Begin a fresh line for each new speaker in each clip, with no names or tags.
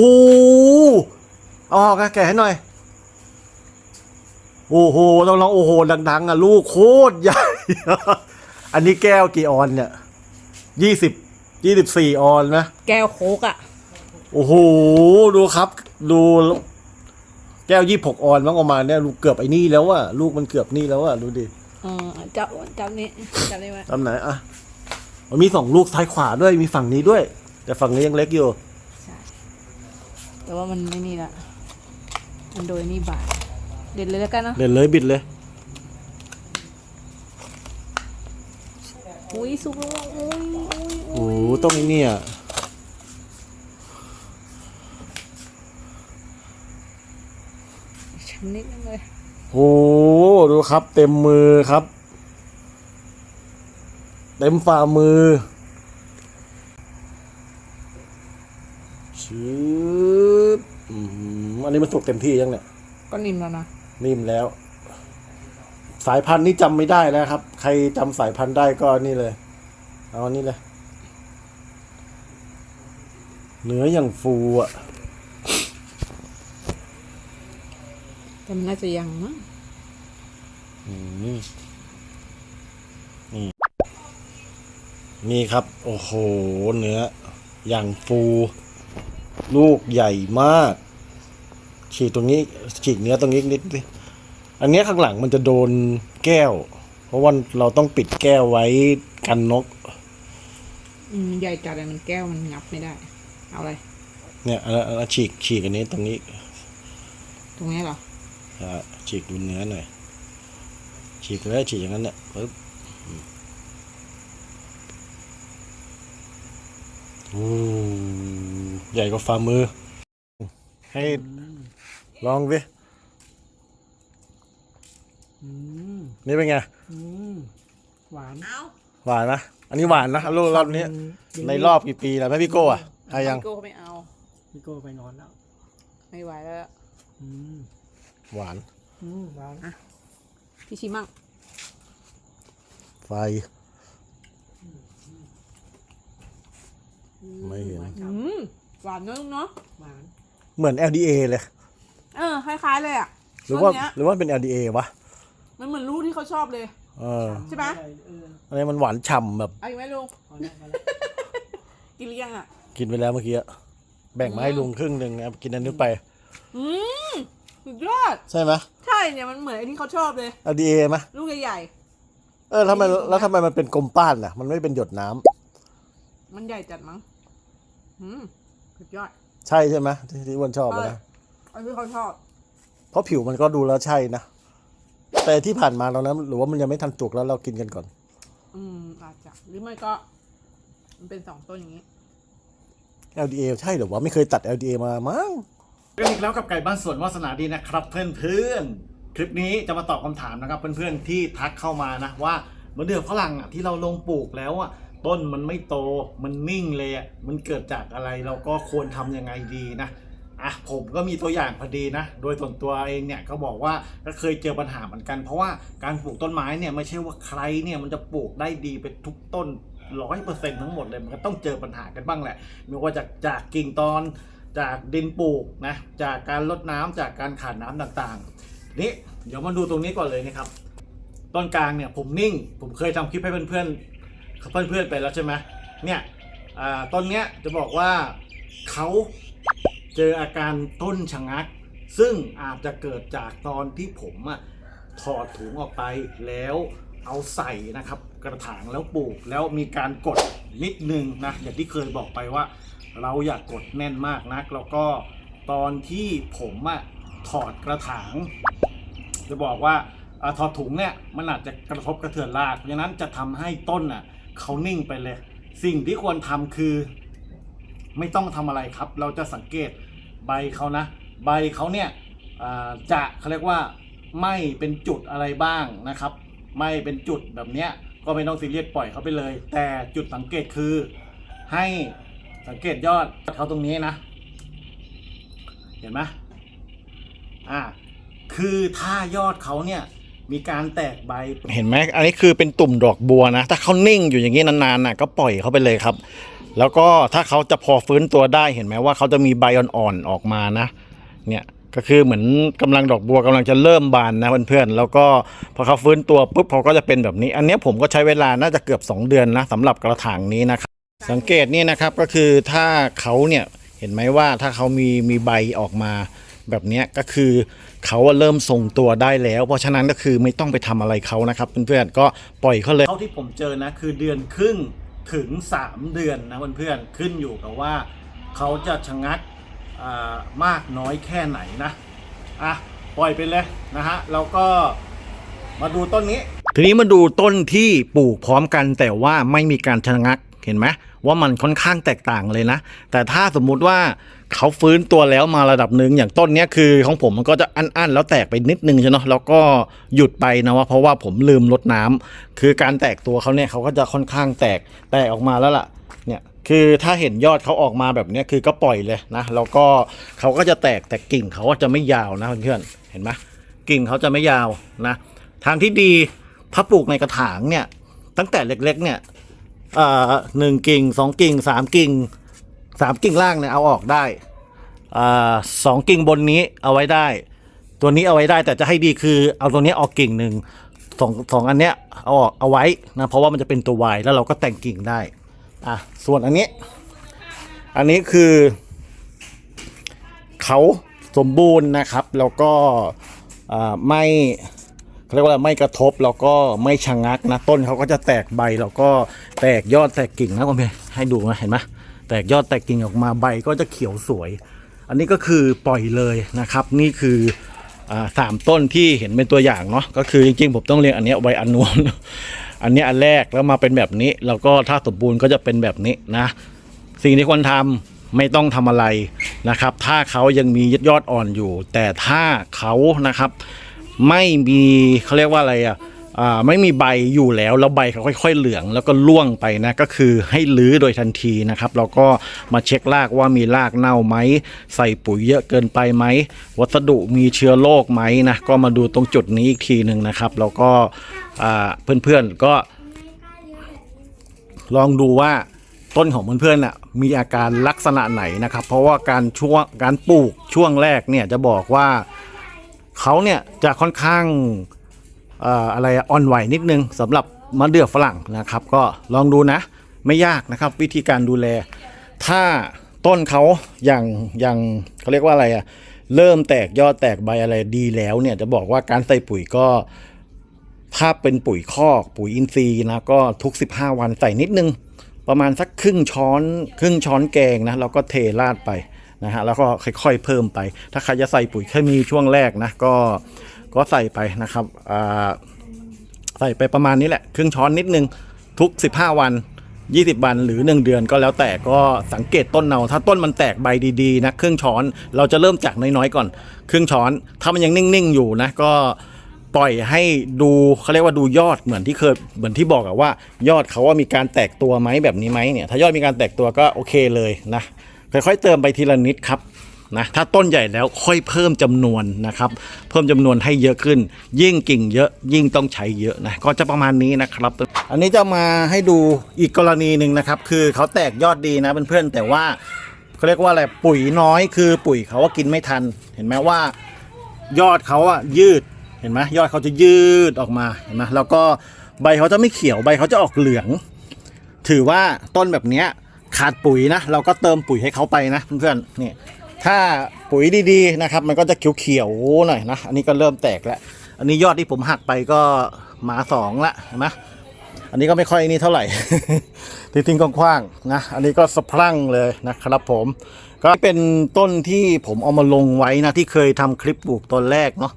โอ้เอาออกอะแกะให้หน่อย โอ้โหต้องลองโอ้โหดังๆอะลูกโคตรใหญ่ อันนี้แก้วกี่ออนเนี่ยยี่สิบยี่สิบสี่ออนนะ
แก้วโคกอะ
โอ้โหดูครับ ดู แก้วยี่หกออนมั้งออกมาเนี่ยลูกเกือบไอ้นี่แล้วอะลูกมันเกือบนี่แล้วอะดูดิ
เออจับจับนี้จับได้ไหม
ตำไหนอะมันมีสองลูกซ้ายขวาด้วยมีฝั่งนี้ด้วย แต่ฝั่งนี้ยังเล็กอยู่
ใช่ แต่ว่ามันไม่นี่ละมันโดยนี่บาดเด็ดเลยแล้วกันเนาะ
เล่นเลยบิดเลย
อุ้ยสุกแล้วอะอุ้ยอุ้ย
โอ้โหต้องไอ้เนี่ย
ช้ำนิดนึงเลย
โอ้โหดูครับเต็มมือครับ เต็มฝ่ามือชืบอืมอั นนี้มันสุกเต็มที่ยังเนี่ย
ก็นิ่มแล้วนะ
นิ่มแล้ว สายพันธุ์นี่จำไม่ได้แล้วครับ ใครจำสายพันธุ์ได้ก็นี่เลย เอาอันนี้เลย เนื้ออย่างฟูอะ
แต่มันน่าจะยังมั้ง
อืมนี่นี่ครับ โอ้โห เนื้อ อย่างฟู ลูกใหญ่มาก ฉีกตรงนี้ฉีกเนื้อตรงนี้นิดดิอันเนี้ยข้างหลังมันจะโดนแก้ว เพราะว่าเราต้องปิดแก้วไว้กันนก
อืมใหญ่จัดเลยมันแก้วมันงับไม่ได้ เอาอะไร
เนี่ยอันนั้นอันนั้นฉีกฉีกอันนี้ตรงนี้
ตรงนี้เหรอ
อ่าฉีกดูเนื้อหน่อยฉีกแล้วฉีกอย่างนั้นเนี่ยปึ๊บอืมโอ้ใหญ่กว่าฝ่ามือ ให้ลองดิ
อืม
นี่เป็นไง
อืมหวาน
เอา
หวานนะอันนี้หวานนะลูกรอบนี้ ในรอบกี่ปีแล้วแม่พี่โก้อะอะยัง
พี่โก้ไม่เอา
พี่โก้ไปนอนแล้ว
ไม่ไหวแล้ว
อืม
หวาน
อืมหวาน
พี่ชิมั่ง
ไฟ ไม่เห็น
อืมหวานเนอะลุงเนาะ
หวาน
เหมือน LDA เลย
เออคล้ายๆเลยอะ
หรือว่า
ต้นเนี้ย
หรือว่าเป็น LDA วะ
มันเหมือนลูกที่เขาชอบเลย
เออ
ใช่ไหม
เออ
อันนี้มันหวานฉ่ำแบบ
เอาอีกไหมลุง
พอแล้วพอแล้ว
กินหรือยังอะ
กินไปแล้วเมื่อกี้อะแบ่งมาให้ลุงครึ่งหนึ่งนะครับกินอันนี้ไป
อืมสุดยอด
ใช่ไหม
ใช่เนี่ยมันเหมือนไอ้ที่เขาชอบเลย
LDA ไหม
ลูกใหญ่
เออทำไมแล้วทำไมมันเป็นกลมป้านล่ะ มันไม่เป็นหยดน้ำ
ๆมันใหญ่จัดมั้งอืมสุดยอด
ใช่ใช่ไหมที่ที่อ้วนชอบอะ
ใช่
นะ
ไอ้ที่เขาชอบ
เพราะผิวมันก็ดูแล้วใช่นะ แต่ที่ผ่านมาเรานะหรือว่ามันยังไม่ทันจุกแล้วเรากินกันก่อน
อืมอาจจะหรือไม่ก็ มันเป็นสองต้นอย่างนี้
LDA ใช่หรือว่าไม่เคยตัด LDA มามั้งกันอีกแล้วกับไก่บ้านสวนวาสนาดีนะครับเพื่อนๆ คลิปนี้จะมาตอบคำถามนะครับเพื่อนๆที่ทักเข้ามานะว่า มะเดื่อฝรั่งอะที่เราลงปลูกแล้วอะ ต้นมันไม่โตมันนิ่งเลยอะมันเกิดจากอะไรเราก็ควรทำยังไงดีนะอะผมก็มีตัวอย่างพอดีนะ โดยส่วนตัวเองเนี่ยก็บอกว่าก็เคยเจอปัญหาเหมือนกัน เพราะว่าการปลูกต้นไม้เนี่ยไม่ใช่ว่าใครเนี่ยมันจะปลูกได้ดีไปทุกต้นร้อยเปอร์เซ็นต์ทั้งหมดเลยมันก็ต้องเจอปัญหากันบ้างแหละไม่ว่าจากจากกิ่งตอนจากดินปลูกนะจากการลดน้ำจากการขาดน้ำต่างๆนี่เดี๋ยวมาดูตรงนี้ก่อนเลยนะครับ ต้นกลางเนี่ยผมนิ่ง ผมเคยทำคลิปให้เพื่อนๆ เพื่อนๆไปแล้วใช่ไหมเนี่ยต้นเนี้ยจะบอกว่าเขาเจออาการต้นชะงัก ซึ่งอาจจะเกิดจากตอนที่ผมอะถอดถุงออกไปแล้วเอาใส่นะครับ กระถางแล้วปลูกแล้วมีการกดนิดนึงนะอย่างที่เคยบอกไปว่า เราอยากกดแน่นมากนัก แล้วก็ตอนที่ผมอะถอดกระถาง จะบอกว่าอถอดถุงเนี่ยมันอาจจะกระทบกระเทือนรากเพราะฉะนั้นจะทำให้ต้นอะ เขานิ่งไปเลย สิ่งที่ควรทำคือ ไม่ต้องทำอะไรครับ เราจะสังเกตใบเขานะ ใบเขาเนี่ยจะเขาเรียกว่าไม่เป็นจุดอะไรบ้างนะครับ ไม่เป็นจุดแบบเนี้ยก็ไม่ต้องซีเรียสปล่อยเขาไปเลย แต่จุดสังเกตคือให้สังเกตยอดเขาตรงนี้นะ เห็นไหมอ่าคือถ้ายอดเขาเนี่ย มีการแตกใบ เห็นไหมอันนี้คือเป็นตุ่มดอกบัวนะ ถ้าเขานิ่งอยู่อย่างนี้นานๆน่ะก็ปล่อยเขาไปเลยครับ แล้วก็ถ้าเขาจะพอฟื้นตัวได้เห็นไหมว่าเขาจะมีใบอ่อนๆออกมานะ เนี่ยก็คือเหมือนกำลังดอกบัวกำลังจะเริ่มบานนะเพื่อนๆแล้วก็พอเขาฟื้นตัวปุ๊บเขาก็จะเป็นแบบนี้ อันนี้ผมก็ใช้เวลาน่าจะเกือบ 2 เดือนนะสำหรับกระถางนี้นะครับ สังเกตนี่นะครับก็คือถ้าเขาเนี่ยเห็นไหมว่าถ้าเขามีมีใบออกมา แบบเนี้ยก็คือเขาอะเริ่มทรงตัวได้แล้ว เพราะฉะนั้นก็คือไม่ต้องไปทำอะไรเขานะครับเพื่อนๆก็ปล่อยเขาเลยเท่าที่ผมเจอนะคือเดือนครึ่งถึง 3 เดือนนะเพื่อนๆขึ้นอยู่กับว่าเขาจะชะงักอ่ามากน้อยแค่ไหนนะอะปล่อยไปเลยนะฮะแล้วก็มาดูต้นนี้ ทีนี้มาดูต้นที่ปลูกพร้อมกันแต่ว่าไม่มีการชะงักเห็นไหม ว่ามันค่อนข้างแตกต่างเลยนะ แต่ถ้าสมมุติว่าเขาฟื้นตัวแล้วมาระดับหนึ่งอย่างต้นเนี้ยคือของผมมันก็จะอั้นๆแล้วแตกไปนิดนึงใช่เนาะแล้วก็หยุดไปนะว่าเพราะว่าผมลืมลดน้ำคือการแตกตัวเขาเนี่ยเขาก็จะค่อนข้างแตกแตกออกมาแล้วล่ะเนี่ยคือถ้าเห็นยอดเขาออกมาแบบเนี้ยคือก็ปล่อยเลยนะแล้วก็เขาก็จะแตกแต่กิ่งเขาก็จะไม่ยาวนะเพื่อนๆเห็นไหมกิ่งเขาจะไม่ยาวนะทางที่ดีถ้าปลูกในกระถางเนี่ยตั้งแต่เล็กๆเนี่ย เอ่อหนึ่งกิ่งสองกิ่งสามกิ่งสามกิ่งล่างเนี่ยเอาออกได้อ่าสองกิ่งบนนี้เอาไว้ได้ ตัวนี้เอาไว้ได้แต่จะให้ดีคือเอาตัวนี้ออกกิ่งหนึ่งสองสองอันเนี้ยเอาออกเอาไว้นะเพราะว่ามันจะเป็นตัววายแล้วเราก็แต่งกิ่งได้อะส่วนอันนี้ อันนี้คือเขาสมบูรณ์นะครับ แล้วก็ไม่ เรียกว่าไม่กระทบแล้วก็ไม่ชะงักนะต้นเขาก็จะแตกใบแล้วก็แตกยอดแตกกิ่งนะคุณพี่ให้ดูนะเห็นไหมแตกยอดแตกกิ่งออกมาใบก็จะเขียวสวย อันนี้ก็คือปล่อยเลยนะครับ นี่คือสามต้นที่เห็นเป็นตัวอย่างเนาะก็คือจริงๆผมต้องเรียงอันนี้ไว้อันนู้นอันนี้อันแรกแล้วมาเป็นแบบนี้ แล้วก็ถ้าสมบูรณ์ก็จะเป็นแบบนี้นะ สิ่งที่ควรทำไม่ต้องทำอะไรนะครับ ถ้าเขายังมียอดอ่อนอยู่ แต่ถ้าเขานะครับ ไม่มีเขาเรียกว่าอะไรอะไม่มีใบอยู่แล้วแล้วใบเขาค่อย ๆ เหลืองแล้วก็ร่วงไปนะก็คือให้ลื้อโดยทันทีนะครับแล้วก็มาเช็ครากว่ามีรากเน่าไหมใส่ปุ๋ยเยอะเกินไปไหมวัสดุมีเชื้อโรคไหมนะก็มาดูตรงจุดนี้อีกทีหนึ่งนะครับแล้วก็เพื่อนๆก็ลองดูว่าต้นของเพื่อนๆน่ะมีอาการลักษณะไหนนะครับ เพราะว่าการช่วงการปลูกช่วงแรกเนี่ยจะบอกว่า เขาเนี่ยจะค่อนข้างอะไรอะอ่อนไหวนิดนึงสำหรับมะเดื่อฝรั่งนะครับ ก็ลองดูนะไม่ยากนะครับ วิธีการดูแล ถ้าต้นเขาอย่างอย่างเขาเรียกว่าอะไรอะเริ่มแตกยอดแตกใบอะไรดีแล้วเนี่ยจะบอกว่าการใส่ปุ๋ยก็ถ้าเป็นปุ๋ยคอกปุ๋ยอินทรีย์นะก็ทุก 15 วันใส่นิดนึง ประมาณสักครึ่งช้อน ครึ่งช้อนแกงนะแล้วก็เทราดไป นะฮะแล้วก็ค่อยๆเพิ่มไป ถ้าใครจะใส่ปุ๋ยเคมีช่วงแรกนะก็ก็ใส่ไปนะครับใส่ไปประมาณนี้แหละ ครึ่งช้อนนิดนึงทุก 15 วัน 20 วันหรือ 1 เดือนก็แล้วแต่ก็สังเกตต้นเนาถ้าต้นมันแตกใบดีๆนะครึ่งช้อนเราจะเริ่มจากน้อยๆก่อน ครึ่งช้อนถ้ามันยังนิ่งๆอยู่นะก็ปล่อยให้ดูเขาเรียกว่าดูยอดเหมือนที่เคยเหมือนที่บอกอะว่า ยอดเขาว่ามีการแตกตัวไหมแบบนี้ไหมเนี่ยถ้ายอดมีการแตกตัวก็โอเคเลยนะ ค่อยๆเติมไปทีละนิดครับนะถ้าต้นใหญ่แล้วค่อยเพิ่มจำนวนนะครับ เพิ่มจำนวนให้เยอะขึ้น ยิ่งกิ่งเยอะยิ่งต้องใช้เยอะนะก็จะประมาณนี้นะครับ อันนี้จะมาให้ดูอีกกรณีหนึ่งนะครับ คือเขาแตกยอดดีนะเพื่อนๆแต่ว่าเขาเรียกว่าอะไรปุ๋ยน้อยคือปุ๋ยเขาว่ากินไม่ทัน เห็นไหมว่า ยอดเขาอะยืดเห็นไหมยอดเขาจะยืดออกมาเห็นไหมแล้วก็ใบเขาจะไม่เขียวใบเขาจะออกเหลือง ถือว่าต้นแบบเนี้ย ขาดปุ๋ยนะ เราก็เติมปุ๋ยให้เขาไปนะเพื่อนๆนี่ถ้าปุ๋ยดีๆนะครับ มันก็จะเขียวๆหน่อยนะ อันนี้ก็เริ่มแตกแล้ว อันนี้ยอดที่ผมหักไปก็หมาสองละเห็นไหมอันนี้ก็ไม่ค่อยนี่เท่าไหร่ทิ้งๆกว้างๆนะ อันนี้ก็สะพรั่งเลยนะครับผม ก็เป็นต้นที่ผมเอามาลงไว้นะ ที่เคยทำคลิปปลูกตอนแรกเนาะ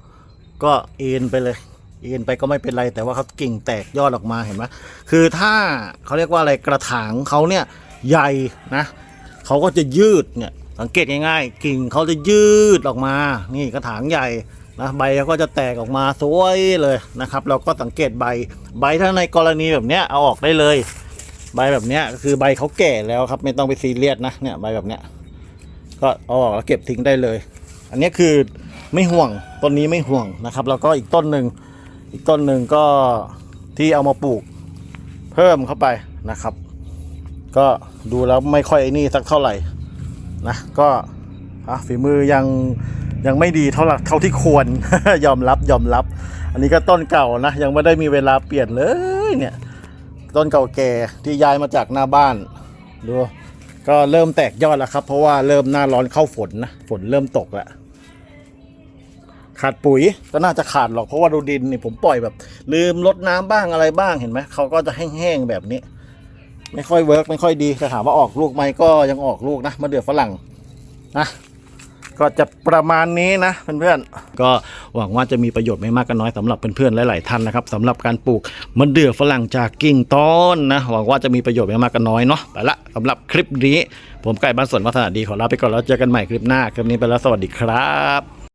ก็เอ็นไปเลย เอ็นไปก็ไม่เป็นไร แต่ว่าเขากิ่งแตกยอดออกมาเห็นไหมคือถ้าเขาเรียกว่าอะไรกระถางเขาเนี่ย ใหญ่นะเขาก็จะยืดเนี่ยสังเกตง่ายๆ กิ่งเขาจะยืดออกมา นี่กระถางใหญ่นะใบเขาก็จะแตกออกมาสวยเลยนะครับ เราก็สังเกตใบใบถ้าในกรณีแบบเนี้ยเอาออกได้เลย ใบแบบเนี้ยก็คือใบเขาแก่แล้วครับ ไม่ต้องไปซีเรียสนะเนี่ยใบแบบเนี้ยก็เอาออกแล้วเก็บทิ้งได้เลย อันนี้คือไม่ห่วงต้นนี้ไม่ห่วงนะครับ แล้วก็อีกต้นหนึ่งอีกต้นหนึ่งก็ที่เอามาปลูกเพิ่มเข้าไปนะครับ ก็ดูแล้วไม่ค่อยไอ้นี่สักเท่าไหร่นะก็ฝีมือยังยังไม่ดีเท่าไหร่เท่าที่ควรยอมรับยอมรับ อันนี้ก็ต้นเก่านะ ยังไม่ได้มีเวลาเปลี่ยนเลยเนี่ยต้นเก่าแก่ที่ย้ายมาจากหน้าบ้านดูก็เริ่มแตกยอดแล้วครับ เพราะว่าเริ่มหน้าร้อนเข้าฝนนะฝนเริ่มตกแล้วขาดปุ๋ยก็น่าจะขาดหรอกเพราะว่าดูดินนี่ผมปล่อยแบบ ลืมลดน้ำบ้างอะไรบ้างเห็นไหมเขาก็จะแห้งๆแบบนี้ ไม่ค่อยเวิร์กไม่ค่อยดีแต่ถามว่าออกลูกไหมก็ยังออกลูกนะมะเดื่อฝรั่งนะก็จะประมาณนี้นะเพื่อนๆก็หวังว่าจะมีประโยชน์ไม่มากก็น้อยสำหรับเพื่อนๆหลายๆท่านนะครับสำหรับการปลูกมะเดื่อฝรั่งจากกิ่งต้นนะหวังว่าจะมีประโยชน์ไม่มากก็น้อยเนาะไปละสำหรับคลิปนี้ ผมไก่บ้านสวนวัฒนาดีขอลาไปก่อนแล้วเจอกันใหม่คลิปหน้าคลิปนี้ไปแล้วสวัสดีครับ